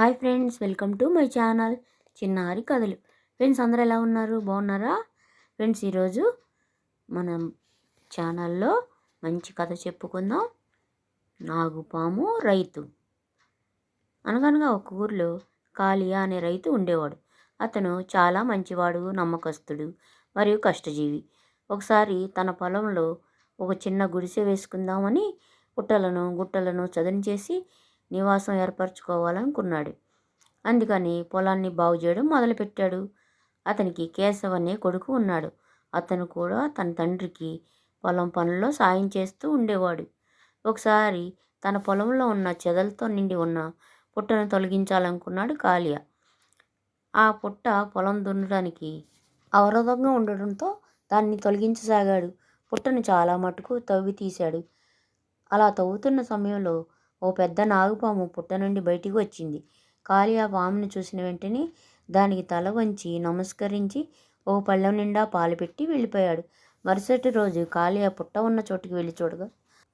Hi friends welcome to my channel చిన్నారి కథలు. Friends అందరూ ఎలా ఉన్నారు? బాగున్నారా? ఫ్రెండ్స్ ఈరోజు మనం ఛానల్లో మంచి కథ చెప్పుకుందాం. నాగుపాము రైతు. అనగనగా ఒక ఊర్లో కాళియా అనే రైతు ఉండేవాడు. అతను చాలా మంచివాడు నమ్మకస్తుడు మరియు కష్టజీవి. ఒకసారి తన పొలంలో ఒక చిన్న గుడిసె వేసుకుందామని పుట్టలను గుట్టలను చదును చేసి నివాసం ఏర్పరచుకోవాలనుకున్నాడు. అందుకని పొలాన్ని బాగు చేయడం మొదలుపెట్టాడు. అతనికి కేశవ్ అనే కొడుకు ఉన్నాడు. అతను కూడా తన తండ్రికి పొలం పనుల్లో సాయం చేస్తూ ఉండేవాడు. ఒకసారి తన పొలంలో ఉన్న చెదలతో నిండి ఉన్న పుట్టను తొలగించాలనుకున్నాడు కాళియా. ఆ పుట్ట పొలం దున్నడానికి అవరోధంగా ఉండడంతో దాన్ని తొలగించసాగాడు. పుట్టను చాలా మటుకు తవ్వి తీశాడు అలా తవ్వుతున్న సమయంలో ఓ పెద్ద నాగుపాము పుట్ట నుండి బయటికి వచ్చింది. కాళీ ఆ పామును చూసిన వెంటనే దానికి తల వంచి నమస్కరించి ఓ పళ్ళెం నిండా పాలు పెట్టి వెళ్ళిపోయాడు. మరుసటి రోజు కాళీ ఆ పుట్ట ఉన్న చోటుకి వెళ్ళి చూడగా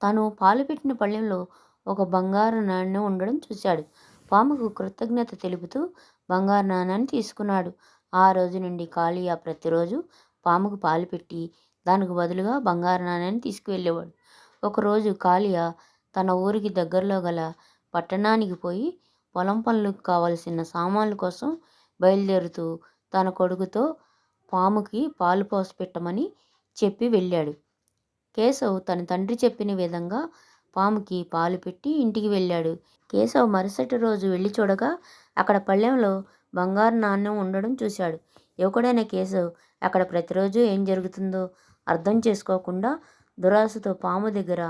తను పాలు పెట్టిన పళ్ళెంలో ఒక బంగారు నాణ్యం ఉండడం చూశాడు. పాముకు కృతజ్ఞత తెలుపుతూ బంగారు నాణ్యాన్ని తీసుకున్నాడు. ఆ రోజు నుండి కాళియా ప్రతిరోజు పాముకు పాలు పెట్టి దానికి బదులుగా బంగారు నాణ్యాన్ని తీసుకువెళ్ళేవాడు. ఒకరోజు కాళియా తన ఊరికి దగ్గరలో గల పట్టణానికి పోయి పొలం పనులకు కావలసిన సామాన్ల కోసం బయలుదేరుతూ తన కొడుకుతో పాముకి పాలు పోసి పెట్టమని చెప్పి వెళ్ళాడు. కేశవ్ తన తండ్రి చెప్పిన విధంగా పాముకి పాలు పెట్టి ఇంటికి వెళ్ళాడు. కేశవ్ మరుసటి రోజు వెళ్ళి చూడగా అక్కడ పళ్ళెంలో బంగారు నాణ్యం ఉండడం చూశాడు. యువకుడైన కేశవ్ అక్కడ ప్రతిరోజు ఏం జరుగుతుందో అర్థం చేసుకోకుండా దురాశతో పాము దగ్గర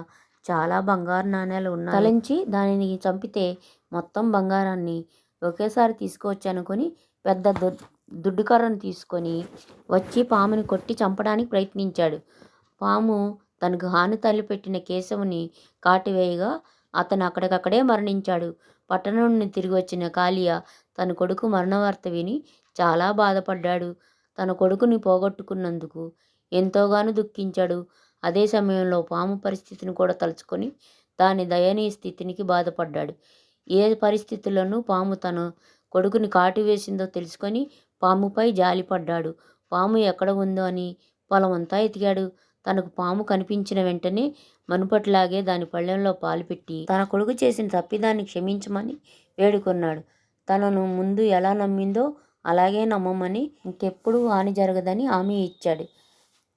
చాలా బంగారు నాణేలు ఉన్నాయి. తలంచి దానిని చంపితే మొత్తం బంగారాన్ని ఒకేసారి తీసుకోవచ్చు అనుకుని పెద్ద దుడ్డు కర్రను తీసుకొని వచ్చి పాముని కొట్టి చంపడానికి ప్రయత్నించాడు. పాము తనకు హాని తల్లిపెట్టిన కేశవుని కాటివేయగా అతను అక్కడికక్కడే మరణించాడు. పట్టణం నుండి తిరిగి వచ్చిన కాళియా తన కొడుకు మరణవార్త విని చాలా బాధపడ్డాడు. తన కొడుకుని పోగొట్టుకున్నందుకు ఎంతోగానో దుఃఖించాడు. అదే సమయంలో పాము పరిస్థితిని కూడా తలుచుకొని దాని దయనీయ స్థితినికి బాధపడ్డాడు. ఏ పరిస్థితుల్లోనూ పాము తన కొడుకుని కాటు వేసిందో తెలుసుకొని పాముపై జాలిపడ్డాడు. పాము ఎక్కడ ఉందో అని పొలమంతా ఎతికాడు. తనకు పాము కనిపించిన వెంటనే మనుపట్లాగే దాని పళ్ళెంలో పాలు పెట్టి తన కొడుకు చేసిన తప్పిదాన్ని క్షమించమని వేడుకున్నాడు. తనను ముందు ఎలా నమ్మిందో అలాగే నమ్మమని ఇంకెప్పుడు హాని జరగదని హామీ ఇచ్చాడు.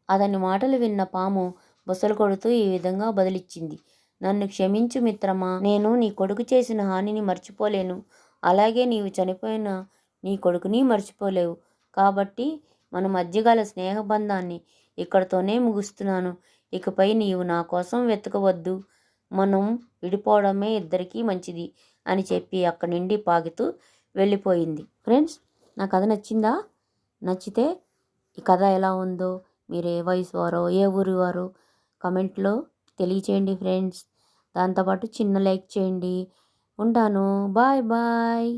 అతని మాటలు విన్న పాము బుసలు కొడుతూ ఈ విధంగా బదిలిచ్చింది. నన్ను క్షమించు మిత్రమా నేను నీ కొడుకు చేసిన హానిని మర్చిపోలేను. అలాగే నీవు చనిపోయిన నీ కొడుకుని మర్చిపోలేవు. కాబట్టి మన మధ్య గల స్నేహబంధాన్ని ఇక్కడతోనే ముగుస్తున్నాను. ఇకపై నీవు నా కోసం వెతకవద్దు. మనం విడిపోవడమే ఇద్దరికీ మంచిది అని చెప్పి అక్కడి నుండి పాగుతూ వెళ్ళిపోయింది. ఫ్రెండ్స్ నా కథ నచ్చిందా? నచ్చితే ఈ కథ ఎలా ఉందో మీరు ఏ వయసు వారో ఏ ఊరి వారో కమెంట్లో తెలియచేయండి ఫ్రెండ్స్. దాంతోపాటు చిన్న లైక్ చేయండి. ఉంటాను. Bye bye.